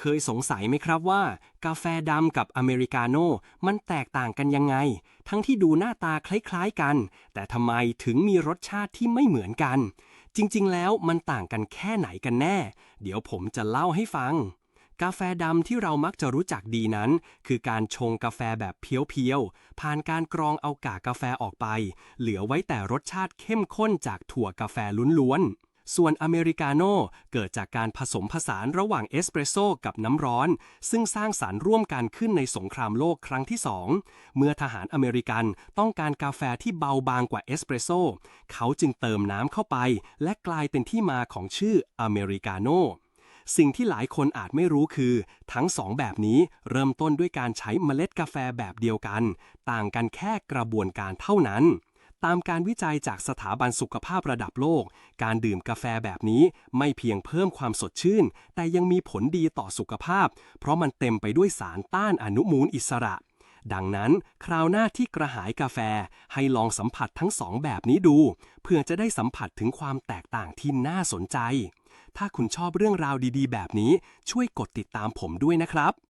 เคยสงสัยไหมครับว่า กาแฟดำกับอเมริกาโน่มันแตกต่างกันยังไง ทั้งที่ดูหน้าตาคล้ายๆกัน แต่ทำไมถึงมีรสชาติที่ไม่เหมือนกัน จริงๆ แล้วมันต่างกันแค่ไหนกันแน่ เดี๋ยวผมจะเล่าให้ฟัง กาแฟดำที่เรามักจะรู้จักดีนั้น คือการชงกาแฟแบบเพียวๆ ผ่านการกรองเอากากกาแฟออกไป เหลือไว้แต่รสชาติเข้มข้นจากถั่วกาแฟล้วนๆ ส่วนอเมริกาโน่เกิดจากการผสมผสานระหว่างเอสเปรสโซ่กับน้ำร้อน ซึ่งสร้างสารร่วมกันขึ้นในสงครามโลกครั้งที่ 2 เมื่อทหารอเมริกันต้องการกาแฟที่เบาบางกว่าเอสเปรสโซ่เขาจึงเติมน้ำเข้าไป และกลายเป็นที่มาของชื่ออเมริกาโน่สิ่งที่หลายคนอาจไม่รู้คือ ทั้งสองแบบนี้เริ่มต้นด้วยการใช้เมล็ดกาแฟแบบเดียวกัน ต่างกันแค่กระบวนการเท่านั้น ตามการวิจัยจากสถาบันสุขภาพระดับโลก การดื่มกาแฟแบบนี้ไม่เพียงเพิ่มความสดชื่น แต่ยังมีผลดีต่อสุขภาพ เพราะมันเต็มไปด้วยสารต้านอนุมูลอิสระ ดังนั้นคราวหน้าที่กระหายกาแฟให้ลองสัมผัสทั้งสองแบบนี้ดู เพื่อจะได้สัมผัสถึงความแตกต่างที่น่าสนใจ ถ้าคุณชอบเรื่องราวดีๆ แบบนี้ช่วยกดติดตามผมด้วยนะครับ